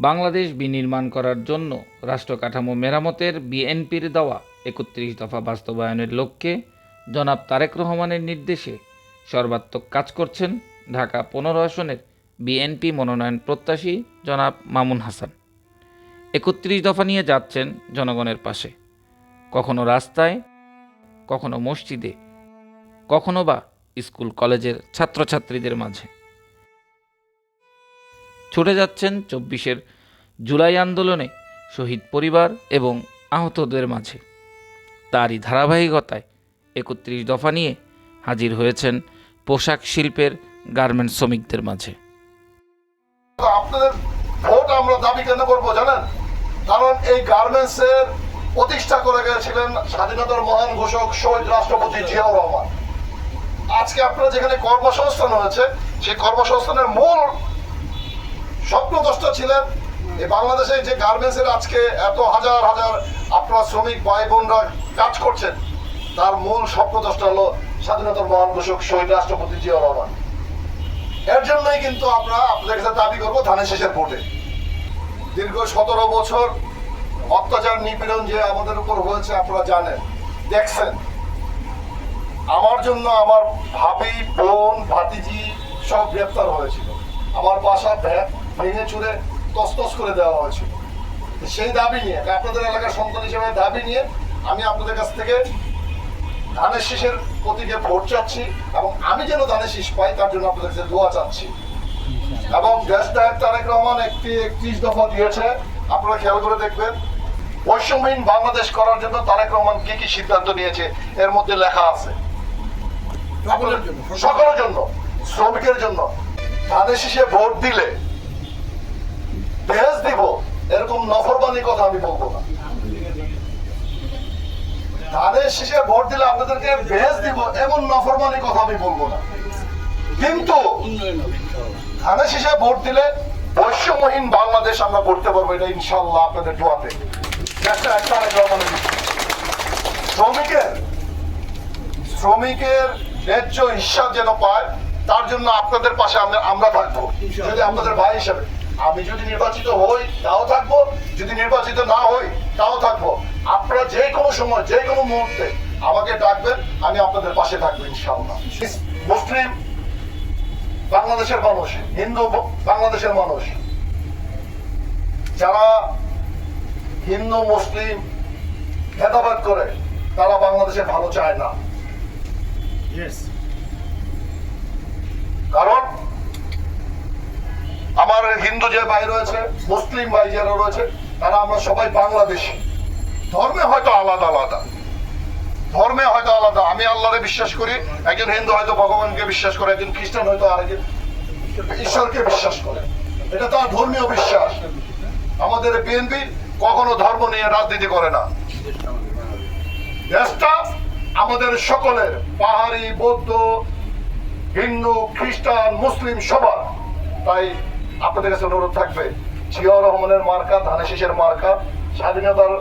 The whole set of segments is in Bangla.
বাংলাদেশ বিনির্মাণ করার জন্য রাষ্ট্র কাঠামো মেরামতের বিএনপির দেওয়া একত্রিশ দফা বাস্তবায়নের লক্ষ্যে জনাব তারেক রহমানের নির্দেশে সর্বাত্মক কাজ করছেন ঢাকা পনেরো আসনের বিএনপি মনোনয়ন প্রত্যাশী জনাব মামুন হাসান। একত্রিশ দফা নিয়ে যাচ্ছেন জনগণের পাশে। কখনো রাস্তায়, কখনো মসজিদে, কখনো বা স্কুল, কলেজের ছাত্রছাত্রীদের মাঝে। ছুটে যাচ্ছেন চব্বিশের জুলাই আন্দোলনে শহীদ পরিবার এবং আহতদের মাঝে। তারই ধারাবাহিকতায় একত্রিশ দফা নিয়ে হাজির হয়েছেন পোশাক শিল্পের গার্মেন্টস শ্রমিকদের মাঝে। আপনাদের ভোট আমরা দাবি কেন করব জানেন? কারণ এই গার্মেন্টস এর প্রতিষ্ঠা করে গেছিলেন স্বাধীনতার মহান ঘোষক শহীদ রাষ্ট্রপতি জিয়াউর রহমান। আজকে আপনারা যেখানে কর্মসংস্থান হয়েছে, সেই কর্মসংস্থানের মূল স্বপ্নদ্রষ্টা ছিলেন। এই বাংলাদেশে যে গার্মেন্টসের আজকে এত হাজার হাজার আপনার শ্রমিক ভাই বোনরা কাজ করছেন, তার মূল স্বপ্নদ্রষ্টা হলো স্বাধীনতার মহান ঘোষক শহীদ রাষ্ট্রপতি জিয়াউর রহমান। এর জন্যই কিন্তু আমরা আপনাদের কাছে দাবি করব ধানের শেষের ভোটে। দীর্ঘ সতেরো বছর অত্যাচার নিপীড়ন যে আমাদের উপর হয়েছে আপনারা জানেন, দেখছেন। আমার জন্য আমার ভাবি, বোন, ভাতিজি সব গ্রেপ্তার হয়েছিল। আমার বাসা ভ্যা- ভেঙে চুরে তসতস করে দেওয়া হয়েছিল সেই দাবি নিয়ে আপনাদের এলাকার সন্তান হিসেবে দাবি নিয়ে আমি আপনাদের কাছ থেকে ধানের শীষের প্রতীকে ভোট চাচ্ছি এবং আমি যেন ধানের শীষ পাই তার জন্য আপনাদের কাছে দোয়া চাচ্ছি। এবং দেশ নায়ক তারেক রহমান একটি একত্রিশ দফা দিয়েছে আপনারা খেয়াল করে দেখবেন বৈষম্যহীন বাংলাদেশ করার জন্য তারেক রহমান কি কি সিদ্ধান্ত নিয়েছে এর মধ্যে লেখা আছে। সকলের জন্য। সকলের জন্য শ্রমিকের জন্য। ধানের শীষে ভোট দিলে ভেজ দিব এরকম নফরবানি কথা আমি বলব না ধানের শীষে ভোট দিলে আপনাদেরকে ভেজ দিব, এমন নফরমানি কথা আমি বলব না কিন্তু। ধানের শীষে ভোট দিলে বৈষম্যহীন বাংলাদেশ আমরা করতে পারব এটা ইনশাল্লাহ আপনাদের দোয়াতে। শ্রমিকের শ্রমিকের ন্যায্য হিসাব যেন পায়, তার জন্য আপনাদের পাশে আমরা থাকব যদি আপনাদের ভাই হিসাবে আমি যদি নির্বাচিত হই, তাও থাকব। যদি নির্বাচিত না হই, তাও থাকব। আপনারা যে কোনো সময়, যে কোনো মুহূর্তে আমাকে ডাকবেন, আমি আপনাদের পাশে থাকব, ইনশাআল্লাহ। মুসলিম বাংলাদেশের মানুষ, হিন্দু বাংলাদেশের মানুষ, যারা হিন্দু, মুসলিম ভেদাভেদ করে, তারা বাংলাদেশে ভালো চায় না Yes. কারণ আমার হিন্দু যে ভাই রয়েছে, মুসলিম ভাই যারা রয়েছে, তারা আমরা সবাই বাংলাদেশি। ধর্মে হয়তো আলাদা আলাদা। ধর্মে হয়তো আলাদা। আমি আল্লাহরে বিশ্বাস করি, একজন হিন্দু হয়তো ভগবানকে বিশ্বাস করে, একজন খ্রিস্টান হয়তো আরেকজন ঈশ্বরকে বিশ্বাস করে। এটা তার ধর্মীয় বিশ্বাস। আমাদের বিএনপি কখনো ধর্ম নিয়ে রাজনীতি করে না। দেশটা আমাদের সকলের, পাহাড়ি, বৌদ্ধ, হিন্দু, খ্রিস্টান, মুসলিম সবার। তাই আপনাদের কাছে অনুরোধ থাকবে, জিয়াউর রহমানের মার্কা, ধানের শীষের মার্কা, স্বাধীনতার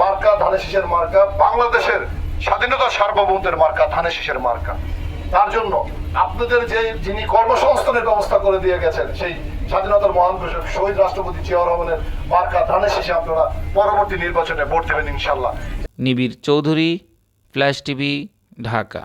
মার্কা, ধানের শীষের মার্কা, বাংলাদেশের স্বাধীনতা সার্বভৌমত্বের মার্কা, ধানের শীষের মার্কা। তার জন্য আপনাদের যে যিনি কর্মসংস্থানের ব্যবস্থা করে দিয়ে গেছেন, সেই স্বাধীনতার মহান ঘোষক শহীদ রাষ্ট্রপতি জিয়াউর রহমানের মার্কা, ধানের শীষে আপনারা পরবর্তী নির্বাচনে ভোট দেবেন ইনশাল্লাহ নিবিড় চৌধুরী, ফ্ল্যাশ টিভি, ঢাকা।